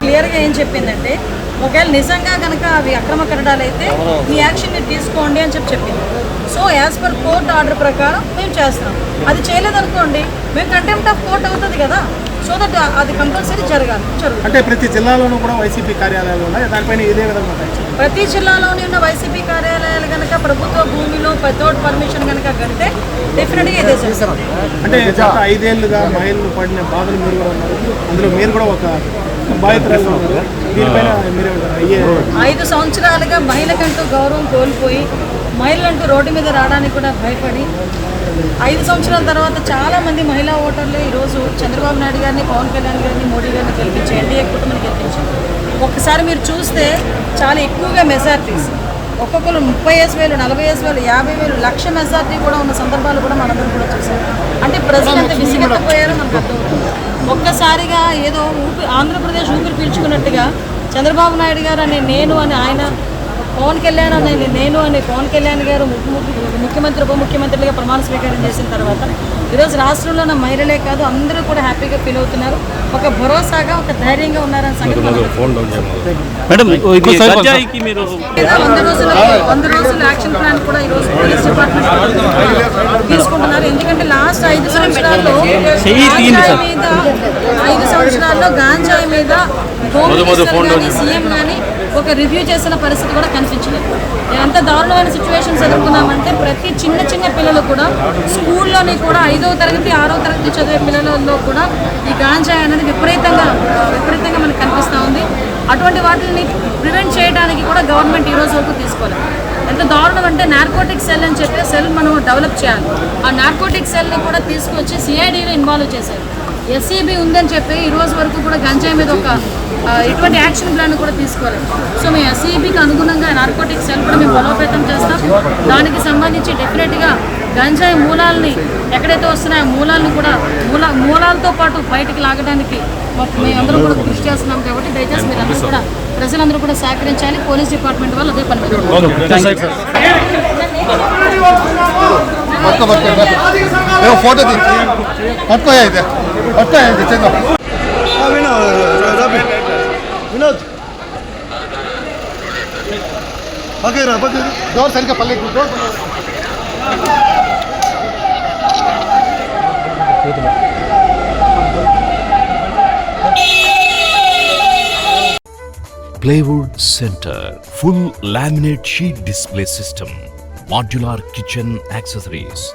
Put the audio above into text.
క్లియర్గా ఏం చెప్పిందంటే ఒకవేళ నిజంగా కనుక అవి అక్రమ కట్టడాలు అయితే మీ యాక్షన్ మీరు తీసుకోండి అని చెప్పి చెప్పింది. So as per court order ప్రకారం మేము చేస్తాం. అది చేయలేదనుకోండి మేము కంటెంప్ట్ ఆఫ్ కోర్ట్ అవుతుంది కదా. సో దట్ అది కంపల్సరీ జరగాలి జరుగుతుంది. అంటే ప్రతి జిల్లాలోనూ కూడా వైసీపీ కార్యాలయాలు ఉన్నాయి. దానిపైన ఇదే విధంగా ప్రతి జిల్లాలోని ఉన్న వైసీపీ కార్యాలయాలు కనుక ప్రభుత్వ భూమిలో వితౌట్ పర్మిషన్ కనుక కడితే డెఫినెట్గా ఇదే అంటే ఐదేళ్ళుగా మహిళలు పడిన బాధలు మీరు కూడా ఉన్నారు. అందులో మీరు కూడా ఒక ఐదు సంవత్సరాలుగా మహిళకంటూ గౌరవం కోల్పోయి మహిళలంటూ రోడ్డు మీద రావడానికి కూడా భయపడి ఐదు సంవత్సరాల తర్వాత చాలా మంది మహిళా ఓటర్లు ఈరోజు చంద్రబాబు నాయుడు గారిని పవన్ కళ్యాణ్ గారిని మోడీ గారిని గెలిపించి ఎన్డీఏ కుటుంబాన్ని గెలిపించారు ఒక్కసారి మీరు చూస్తే చాలా ఎక్కువగా మెజార్టీస్. ఒక్కొక్కరు ముప్పై వేసు వేలు నలభై వేసు వేలు యాభై వేలు లక్ష మెజార్టీ కూడా ఉన్న సందర్భాలు కూడా మనందరం కూడా చూసాం. అంటే ప్రజలు ఎంత విసిగెత్తపోయారో మనకు అర్థమవుతుంది. ఒక్కసారిగా ఏదో ఊపి ఆంధ్రప్రదేశ్ ఊపిరి పీల్చుకున్నట్టుగా చంద్రబాబు నాయుడు గారు అనే నేను అని ఆయన పవన్ కళ్యాణ్ అనే నేను అని పవన్ కళ్యాణ్ గారు ముఖ్య- ముఖ్య- ముఖ్యమంత్రి ఉప ముఖ్యమంత్రిగా ప్రమాణ స్వీకారం చేసిన తర్వాత ఈరోజు రాష్ట్రంలో ఉన్న మహిళలే కాదు అందరూ కూడా హ్యాపీగా ఫీల్ అవుతున్నారు. ఒక భరోసాగా ఒక ధైర్యంగా ఉన్నారని సంగతి వంద రోజుల వంద రోజుల యాక్షన్ ప్లాన్ కూడా ఈ రోజు పోలీస్ డిపార్ట్మెంట్ తీసుకుంటున్నారు. ఎందుకంటే లాస్ట్ ఐదు సంవత్సరాల్లో మీద ఐదు సంవత్సరాల్లో గాంజాయి మీద సీఎం కానీ ఒక రివ్యూ చేసిన పరిస్థితి కూడా కనిపించలేదు. ఎంత దారుణమైన సిచ్యువేషన్స్ ఎదుర్కొన్నామంటే ప్రతి చిన్న చిన్న పిల్లలు కూడా స్కూల్లోని కూడా ఐదవ తరగతి ఆరో తరగతి చదివే పిల్లలలో కూడా ఈ గాంజా అనేది విపరీతంగా విపరీతంగా మనకు కనిపిస్తూ ఉంది. అటువంటి వాటిని ప్రివెంట్ చేయడానికి కూడా గవర్నమెంట్ ఈ రోజు వరకు తీసుకోలేదు. ఎంత దారుణం అంటే నార్కోటిక్ సెల్ అని చెప్పి సెల్ మనం డెవలప్ చేయాలి. ఆ నార్కోటిక్ సెల్ని కూడా తీసుకొచ్చి సిఐడిని ఇన్వాల్వ్ చేశారు. ఎస్సీబీ ఉందని చెప్పి ఈ రోజు వరకు కూడా గంజాయి మీద ఒక ఎటువంటి యాక్షన్ ప్లాన్ కూడా తీసుకోలేదు. సో మేము ఎస్సీబీకి అనుగుణంగా నార్కోటిక్ సెల్ కూడా మేము బలోపేతం చేస్తాం. దానికి సంబంధించి డెఫినెట్గా గంజాయి మూలాలని ఎక్కడైతే వస్తున్నాయో ఆ మూలాలను కూడా మూల మూలాలతో పాటు బయటికి లాగడానికి మేమందరం కూడా కృషి చేస్తున్నాం కాబట్టి దయచేసి మీరందరూ కూడా ప్రజలందరూ కూడా సహకరించాలి. పోలీస్ డిపార్ట్మెంట్ వాళ్ళు అదే పని. పట్టుకో పట్టుకో ఫోటో తీ పట్టుకో అయితే ಅಷ್ಟೇ Playwood Center, full laminate sheet display system, modular kitchen accessories,